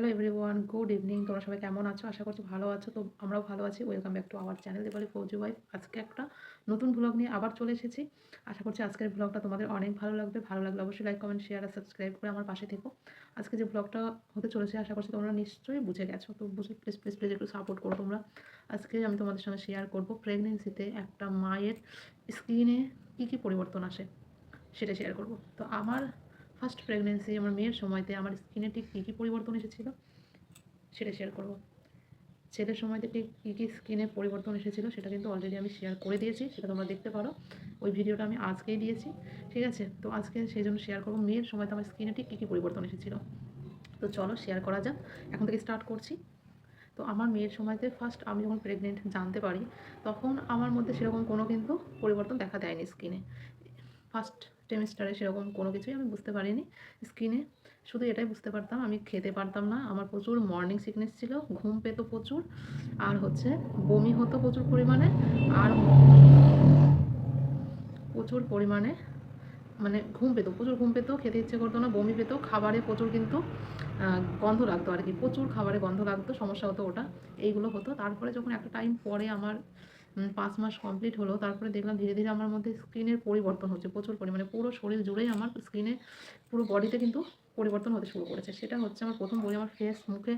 Hello everyone good evening তোমরা সবাই কেমন আছো? আশা করছি ভালো আছো। তো আমরাও ভালো আছি। Welcome back to our channel Debali Fauji wife আজকে একটা নতুন ব্লগ নিয়ে আবার চলে এসেছি। আশা করছি আজকের ব্লগটা তোমাদের অনেক ভালো লাগবে। ভালো লাগলে অবশ্যই লাইক কমেন্ট শেয়ার আর সাবস্ক্রাইব করে আমার পাশে থেকো। আজকে যে ব্লগটা হতে চলেছে, আশা করছি তোমরা নিশ্চয়ই বুঝে গেছো। তো বুঝে প্লিজ প্লিজ প্লিজ একটু সাপোর্ট করো তোমরা। আজকে আমি তোমাদের সঙ্গে শেয়ার করব। প্রেগনেন্সিতে একটা মায়ের স্কিনে কী কী পরিবর্তন আসে সেটা শেয়ার করব। তো আমার ফার্স্ট প্রেগনেন্সি আমার মেয়ের সময়তে আমার স্কিনে ঠিক কী কী পরিবর্তন এসেছিল সেটা শেয়ার করব। ছেলের সময়তে ঠিক কী কী স্কিনে পরিবর্তন এসেছিল সেটা কিন্তু অলরেডি আমি শেয়ার করে দিয়েছি, সেটা তোমরা দেখতে পারো। ওই ভিডিওটা আমি আজকেই দিয়েছি, ঠিক আছে? তো আজকে সেই জন্য শেয়ার করব। মেয়ের সময়তে আমার স্কিনে ঠিক কী কী পরিবর্তন এসেছিল? তো চলো শেয়ার করা যাক। এখন থেকে স্টার্ট করছি। তো আমার মেয়ের সময়তে ফার্স্ট আমি যখন প্রেগনেন্ট জানতে পারি, তখন আমার মধ্যে সেরকম কোনো কিন্তু পরিবর্তন দেখা দেয়নি স্কিনে ফার্স্ট টেমিস্টারে সেরকম কোনো কিছুই আমি বুঝতে পারিনি স্কিনে। শুধু এটাই বুঝতে পারতাম, আমি খেতে পারতাম না। আমার প্রচুর মর্নিং সিকনেস ছিল, ঘুম পেতো প্রচুর, আর হচ্ছে বমি হতো প্রচুর পরিমাণে, আর প্রচুর পরিমাণে মানে ঘুম পেতো, প্রচুর ঘুম পেতো, খেতে ইচ্ছে করতো না, বমি পেতো, খাবারে প্রচুর কিন্তু গন্ধ লাগতো আর কি, প্রচুর খাবারে গন্ধ লাগতো, সমস্যা হতো ওটা, এইগুলো হতো। তারপরে যখন একটা টাইম পরে আমার পাঁচ মাস কমপ্লিট হলো, তারপরে দেখলাম ধীরে ধীরে আমার মধ্যে স্কিনের পরিবর্তন হচ্ছে, প্রচুর পরিমাণে, পুরো শরীর জুড়েই আমার স্কিনে পুরো বডিতে কিন্তু পরিবর্তন হতে শুরু করেছে। সেটা হচ্ছে আমার প্রথম বই আমার ফেস মুখে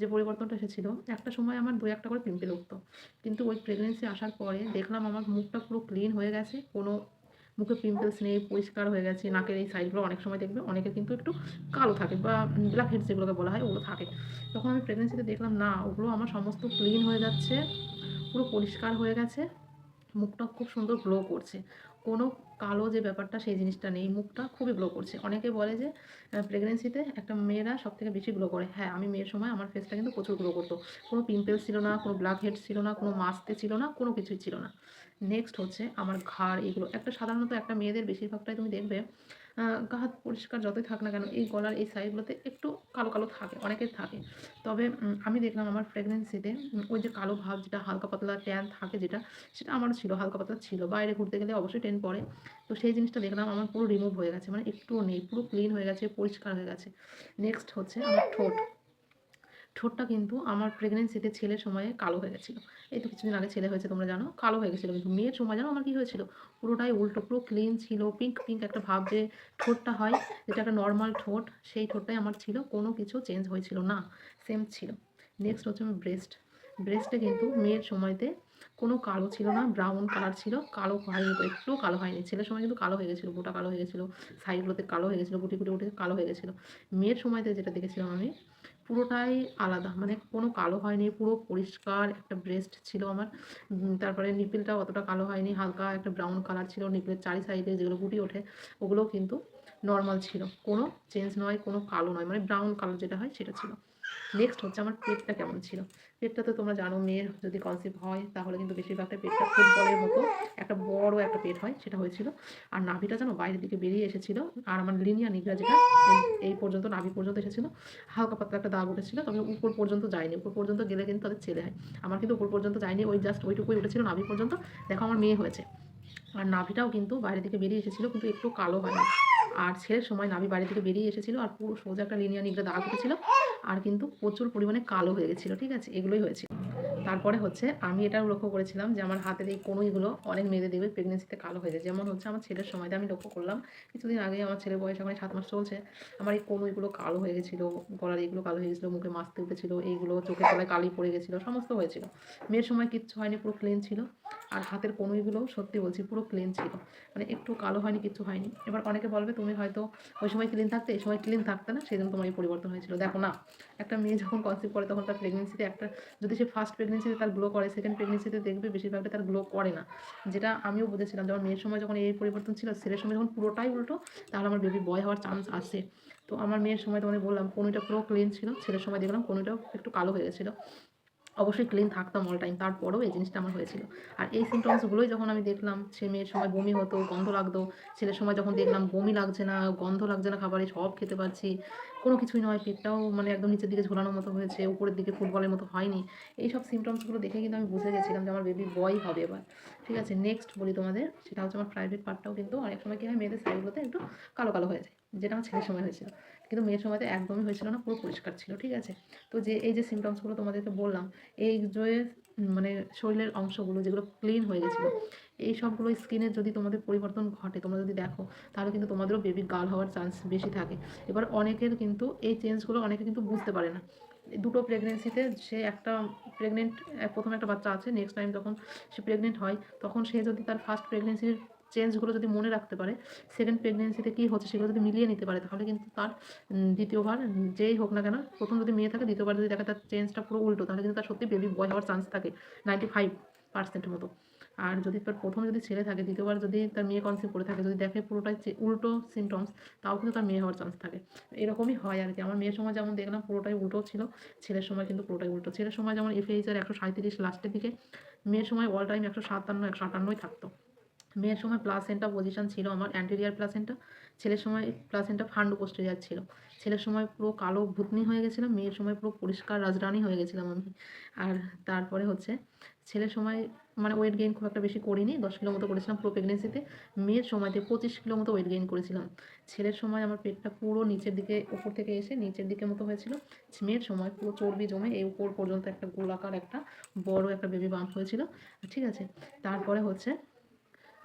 যে পরিবর্তনটা এসেছিল, একটা সময় আমার দু একটা করে পিম্পল উঠতো। কিন্তু ওই প্রেগনেন্সি আসার পরে দেখলাম আমার মুখটা পুরো ক্লিন হয়ে গেছে, কোনো মুখে পিম্পলস নেই, পরিষ্কার হয়ে গেছে, নাকের এই সাইডগুলো অনেক সময় দেখবে, অনেকে কিন্তু একটু কালো থাকে বা ব্ল্যাক হেড যেগুলোকে বলা হয়, ওগুলো থাকে। তখন আমি প্রেগনেন্সিতে দেখলাম, না, ওগুলো আমার সমস্ত ক্লিন হয়ে যাচ্ছে। পুরো পরিষ্কার হয়ে গেছে। মুখটা খুব সুন্দর গ্লো করছে। কোনো কালো যে ব্যাপারটা, সেই জিনিসটা নেই। মুখটা খুবই গ্লো করছে। অনেকে বলে যে প্রেগনেন্সিতে একটা মেয়েরা সব থেকে বেশি গ্লো করে। হ্যাঁ আমি মেয়ের সময় আমার ফেসটা কিন্তু প্রচুর গ্লো করতো। কোনো পিম্পলস ছিল না, কোনো ব্ল্যাক হেড ছিল না, কোনো মাস্তে ছিল না, কোনো কিছুই ছিল না। নেক্সট হচ্ছে আমার ঘাড়, এগুলো। একটা সাধারণত একটা মেয়েদের বেশিরভাগটাই তুমি দেখবে গা হাত পরিষ্কার যতই থাক না কেন, এই গলার এই সাইডগুলোতে একটু কালো কালো থাকে, অনেকের থাকে। তবে আমি দেখলাম আমার প্রেগনেন্সিতে ওই যে কালো ভাব যেটা, হালকা পাতলা ট্যান থাকে যেটা, সেটা আমার ছিল, হালকা পাতলা ছিল। বাইরে ঘুরতে গেলে অবশ্যই টেন পড়ে তো সেই জিনিসটা দেখলাম, আমার পুরো রিমুভ হয়ে গেছে। মানে একটুও নেই, পুরো ক্লিন হয়ে গেছে, পরিষ্কার হয়ে গেছে। নেক্সট হচ্ছে আমার ঠোঁট। ঠোঁটটা কিন্তু আমার প্রেগনেন্সিতে ছেলের সময়ে কালো হয়ে গেছিল। এই তো কিছুদিন আগে ছেলে হয়েছে, তোমরা জানো, কালো হয়ে গেছিল। কিন্তু মেয়ের সময় জানো আমার কী হয়েছিল? পুরোটাই উল্টো, পুরো ক্লিন ছিল পিঙ্ক পিঙ্ক একটা ভাব যে ঠোঁটটা হয়, যেটা একটা নর্মাল ঠোঁট, সেই ঠোঁটটাই আমার ছিল, কোনো কিছু চেঞ্জ হয়েছিল না সেম ছিল। নেক্সট হচ্ছে আমার ব্রেস্ট ব্রেস্টে কিন্তু মেয়ের সময়তে কোনো কালো ছিল না ব্রাউন কালার ছিল, কালো হয়নি একটু কালো হয়নি। ছেলের সময় কিন্তু কালো হয়ে গেছিল গোটা কালো হয়ে গেছিল সাইডগুলোতে কালো হয়ে গেছিল, গুটি গুটি উঠে কালো হয়ে গেছিল। মেয়ের সময়তে যেটা দেখেছিলাম আমি, পুরোটাই আলাদা মানে কোনো কালো হয়নি, পুরো পরিষ্কার একটা ব্রেস্ট ছিল আমার। তারপরে নিপিলটা অতটা কালো হয়নি, হালকা একটা ব্রাউন কালার ছিল নিপিলের চারি সাইডে যেগুলো গুটি ওঠে ওগুলোও কিন্তু নর্মাল ছিল। কোনো চেঞ্জ নয়, কোনো কালো নয় মানে ব্রাউন কালার যেটা হয় সেটা ছিল। নেক্সট হচ্ছে আমার পেটটা কেমন ছিল। পেটটা তো তোমরা জানো মেয়ের যদি কনসিভ হয়, তাহলে কিন্তু বেশিরভাগটা পেটটা ফুটবলের মতো। একটা বড় একটা পেট হয়, সেটা হয়েছিল। আর নাভিটা যেন বাইরের দিকে বেরিয়ে এসেছিল। আর আমার লিনিয়া নিগড়া যেটা, এই পর্যন্ত, নাভি পর্যন্ত এসেছিল। হালকা পাতলা একটা দাগ উঠেছিল, তবে উপর পর্যন্ত যায়নি। উপর পর্যন্ত গেলে কিন্তু তাদের ছেলে হয়। আমার কিন্তু উপর পর্যন্ত যায়নি, ওই জাস্ট ওইটুকুই উঠেছিল নাভি পর্যন্ত। দেখো আমার মেয়ে হয়েছে। আর নাভিটাও কিন্তু বাইরে থেকে বেরিয়ে এসেছিল, কিন্তু একটু কালো হয়নি। আর ছেলের সময় নাভি বাড়ি থেকে বেরিয়ে এসেছিল, আর পুরো সোজা একটা লিনিয়া নিগড়ে দাগ উঠেছিল। আর কিন্তু প্রচুর পরিমাণে কালো হয়ে গেছিল ঠিক আছে? এগুলোই হয়েছিল। তারপরে হচ্ছে আমি এটাও লক্ষ্য করেছিলাম যে আমার হাতের এই কোনোইগুলো অনেক মেয়েদের দেখবে প্রেগনেন্সিতে কালো হয়ে যায়। যেমন হচ্ছে আমার ছেলের সময়তে আমি লক্ষ্য করলাম, কিছুদিন আগে আমার ছেলের বয়স এখন সাত মাস চলছে, আমার এই কোনোইগুলো কালো হয়ে গেছিল গলার এইগুলো কালো হয়ে গেছিল, মুখে মাছতে উঠেছিল, এইগুলো চোখের তলায় কালি পড়ে গেছিল, সমস্ত হয়েছিল। মেয়ের সময় কিচ্ছু হয়নি, পুরো ক্লিন ছিল। আর হাতের কোনোইগুলো, সত্যি বলছি, পুরো ক্লিন ছিল। মানে একটু কালো হয়নি কিছু হয়নি। এবার অনেকে বলবে, তুমি হয়তো ওই সময় ক্লিন থাকতে, এই সময় ক্লিন থাকতে না সেই জন্য তোমার এই পরিবর্তন হয়েছিল। দেখো না, একটা মেয়ে যখন কনসিভ করে, তখন তার প্রেগনেন্সিতে একটা, যদি সে ফার্স্ট প্রেগনেন্সিতে তার গ্লো করে সেকেন্ড প্রেগনেন্সিতে দেখবে বেশিরভাগটা তার গ্লো করে না। যেটা আমিও বুঝেছিলাম, যখন মেয়ের সময় যখন এই পরিবর্তন ছিল, ছেলের সময় যখন পুরোটাই উল্টো, তাহলে আমার বেবি বয় হওয়ার চান্স আছে। তো আমার মেয়ের সময় তোমাকে বললাম, কোনোটা পুরো ক্লিন ছিল, ছেলের সময় দেখলাম কোনোটাও একটু কালো হয়ে গেছিল। অবশ্যই ক্লিন থাকতাম অল টাইম তারপরেও এই জিনিসটা আমার হয়েছিল। আর এই সিমটমসগুলোই যখন আমি দেখলাম, সে মেয়ের সময় বমি হতো, গন্ধ লাগতো, ছেলের সময় যখন দেখলাম বমি লাগছে না, গন্ধ লাগছে না খাবারে, সব খেতে পারছি। কোনো কিছুই নয় পেটটাও মানে একদম নিচের দিকে ঝোলানোর মতো হয়েছে উপরের দিকে ফুটবলের মতো হয়নি। এই সব সিমটমসগুলো দেখে কিন্তু আমি বুঝে গেছিলাম যে আমার বেবি বয় হবে এবার। ঠিক আছে নেক্সট বলি তোমাদের সেটা হচ্ছে আমার প্রাইভেট পার্টটাও কিন্তু অনেক সময় কী হয় মেয়েদের সাইডগুলোতে একটু কালো কালো হয়ে যায় যেটা আমার ছেলের সময় হয়েছিল। কিন্তু মেয়ের সময়তে একদমই হয়েছিল না পুরো পরিষ্কার ছিল ঠিক আছে? তো যে এই যে সিমটমসগুলো তোমাদেরকে বললাম এই উম, মানে শরীরের অংশগুলো যেগুলো ক্লিন হয়ে গেছিল এই সবগুলো স্কিনের যদি তোমাদের পরিবর্তন ঘটে, তোমরা যদি দেখো, তাহলে কিন্তু তোমাদেরও বেবি গার্ল হওয়ার চান্স বেশি থাকে। এবার অনেকের কিন্তু এই চেঞ্জগুলো অনেকে কিন্তু বুঝতে পারে না। দুটো প্রেগনেন্সিতে সে একটা প্রেগনেন্ট প্রথম একটা বাচ্চা আছে নেক্সট টাইম যখন সে প্রেগনেন্ট হয়, তখন সে যদি তার ফার্স্ট প্রেগনেন্সির চেঞ্জগুলো যদি মনে রাখতে পারে সেকেন্ড প্রেগনেন্সিতে কী হচ্ছে সেগুলো যদি মিলিয়ে নিতে পারে, তাহলে কিন্তু তার দ্বিতীয়বার যেই হোক না কেন, প্রথম যদি মেয়ে থাকে, দ্বিতীয়বার যদি দেখে তার চেঞ্জটা পুরো উল্টো, তাহলে কিন্তু তার সত্যি বেবি বয় হওয়ার চান্স থাকে নাইনটি ফাইভ পার্সেন্টের মতো। আর যদি তার প্রথম যদি ছেলে থাকে, দ্বিতীয়বার যদি তার মেয়ে কনসিভ করে থাকে, যদি দেখে পুরোটাই উল্টো সিমটমস তাও কিন্তু তার মেয়ে হওয়ার চান্স থাকে। এরকমই হয় আর কি আমার মেয়ের সময় যেমন দেখলাম পুরোটাই উল্টো ছিল, ছেলের সময় কিন্তু পুরোটাই উল্টো। ছেলের সময় যেমন এফএইচআর একশো সাঁত্রিশ লাস্টের দিকে, মেয়ের সময় অল টাইম একশো সাতান্ন, একশো আটান্নই থাকতো। মেয়ের সময় প্লাসেন্টা পজিশন ছিল আমার অ্যান্টেরিয়ার প্লাসেন্টা ছেলের সময় প্লাসেন্টা ফান্ড পোস্টেরিয়ার ছিল। ছেলের সময় পুরো কালো ভূতনি হয়ে গেছিলাম মেয়ের সময় পুরো পরিষ্কার রাজরানি হয়ে গেছিলাম আমি। আর তারপরে হচ্ছে ছেলের সময় মানে ওয়েট গেইন খুব একটা বেশি করিনি, দশ কিলো মতো করেছিলাম পুরো প্রেগনেন্সিতে মেয়ের সময়তে পঁচিশ কিলো মতো ওয়েট গেইন করেছিলাম। ছেলের সময় আমার পেটটা পুরো নিচের দিকে উপর থেকে এসে নিচের দিকে মতো হয়েছিল। মেয়ের সময় পুরো চর্বি জমে এই উপর পর্যন্ত একটা গোলাকার একটা বড় একটা বেবি বাম্প হয়েছিল। ঠিক আছে, তারপরে হচ্ছে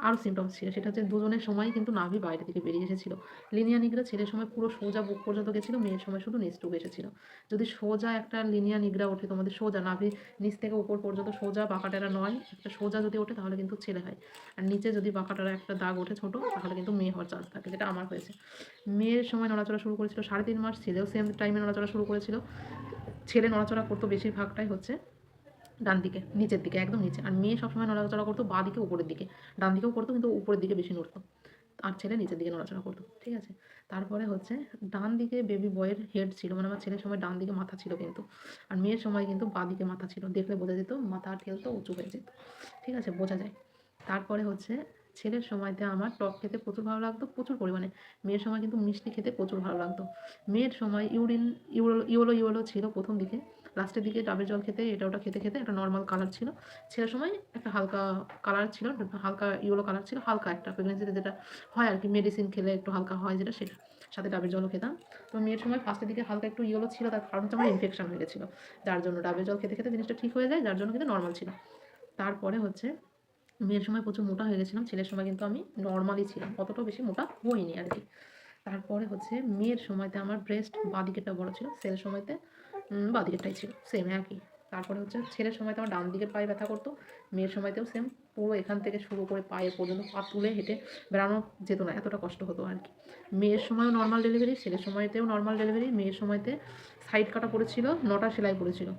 আরও সিমটমস ছিল। সেটা হচ্ছে দুজনের সময় কিন্তু নাভি বাইরে থেকে বেরিয়ে এসেছিল। লিনিয়া নিগড়া ছেলের সময় পুরো সোজা বুক পর্যন্ত গেছিল, মেয়ের সময় শুধু নিচটুকু এসেছিল। যদি সোজা একটা লিনিয়া নিগড়া ওঠে, তোমাদের সোজা, নাভি নিচ থেকে উপর পর্যন্ত সোজা, বাঁকাটেরা নয়, একটা সোজা যদি ওঠে তাহলে কিন্তু ছেলে হয়। আর নিচে যদি বাঁকাটেরা একটা দাগ ওঠে ছোটো, তাহলে কিন্তু মেয়ে হওয়ার চান্স থাকে, যেটা আমার হয়েছে। মেয়ের সময় নড়াচড়া শুরু করেছিল সাড়ে তিন মাস, ছেলেও সেম টাইমে নড়াচড়া শুরু করেছিল। ছেলে নড়াচড়া করতো বেশিরভাগটাই হচ্ছে ডান দিকে নিচের দিকে, একদম নিচে। আর মেয়ে সবসময় নড়াচড়া করতো বা দিকে উপরের দিকে। ডান দিকেও করতো, কিন্তু উপরের দিকে বেশি নড়তো। আর ছেলে নিচের দিকে নড়াচড়া করতো, ঠিক আছে? তারপরে হচ্ছে ডান দিকে বেবি বয়ের হেড ছিল মানে আমার ছেলের সময় ডান দিকে মাথা ছিল কিন্তু। আর মেয়ের সময় কিন্তু বাঁ দিকে মাথা ছিল, দেখলে বোঝা যেত, মাথা ঠেলতো উঁচু হয়ে যেত, ঠিক আছে? বোঝা যায়। তারপরে হচ্ছে ছেলের সময়তে আমার টক খেতে প্রচুর ভালো লাগতো, প্রচুর পরিমাণে। মেয়ের সময় কিন্তু মিষ্টি খেতে প্রচুর ভালো লাগতো। মেয়ের সময় ইউরিন ইউরো ইউলো ইউলো ছিল প্রথম দিকে। লাস্টের দিকে ডাবের জল খেতে, এটা ওটা খেতে খেতে একটা নর্মাল কালার ছিল। ছেলের সময় একটা হালকা কালার ছিল, হালকা ইয়েলো কালার ছিল, হালকা একটা প্রেগনেন্সিতে যেটা হয় আর কি মেডিসিন খেলে একটু হালকা হয় যেটা, সেটা। সাথে ডাবের জলও খেতাম। তো মেয়ের সময় ফার্স্টের দিকে হালকা একটু ইয়েলো ছিল, তার কারণ হচ্ছে আমার ইনফেকশন হয়ে গেছিল। যার জন্য ডাবের জল খেতে খেতে জিনিসটা ঠিক হয়ে যায়, যার জন্য কিন্তু নর্মাল ছিল। তারপরে হচ্ছে মেয়ের সময় প্রচুর মোটা হয়ে গেছিলাম, ছেলের সময় কিন্তু আমি নর্মালি ছিলাম, অতটাও বেশি মোটা হইনি আর কি। তারপরে হচ্ছে মেয়ের সময়তে আমার ব্রেস্ট বাঁদিকেরটা বড় ছিল ছেলের সময়তে উম, বাঁদিকেরটাই ছিল সেম একই। তারপরে হচ্ছে ছেলের সময় তো আমার ডান দিকের পায়ে ব্যথা করতো মেয়ের সময়তেও সেম পুরো এখান থেকে শুরু করে পায়ে পর্যন্ত পা তুলে হেঁটে বেড়ানো যেত না এতটা কষ্ট হতো আর কি। মেয়ের সময়ও নর্মাল ডেলিভারি ছেলের সময়তেও নর্মাল ডেলিভারি মেয়ের সময়তে সাইড কাটা পড়েছিল নটা সেলাই পড়েছিল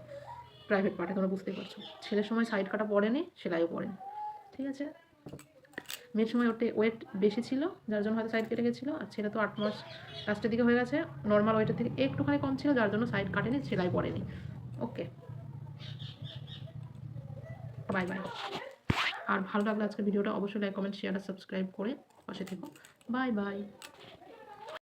প্রাইভেট পার্টে তোমরা বুঝতেই পারছ। ছেলের সময় সাইড কাটা পড়েনি সেলাইও পড়েনি ঠিক আছে? মেয়ের সময় ওটে ওয়েট বেশি ছিল, যার জন্য হয়তো সাইড কেটে গেছিল, আর ছেলে তো আট মাস লাস্টের দিকে হয়ে গেছে। নর্মাল ওয়েটের থেকে একটুখানি কম ছিল, যার জন্য সাইড কাটেনি, সেলাই পড়েনি ওকে বাই বাই আর ভালো লাগলে আজকের ভিডিওটা অবশ্যই লাইক কমেন্ট শেয়ার আর সাবস্ক্রাইব করে পাশে থেকো। Bye bye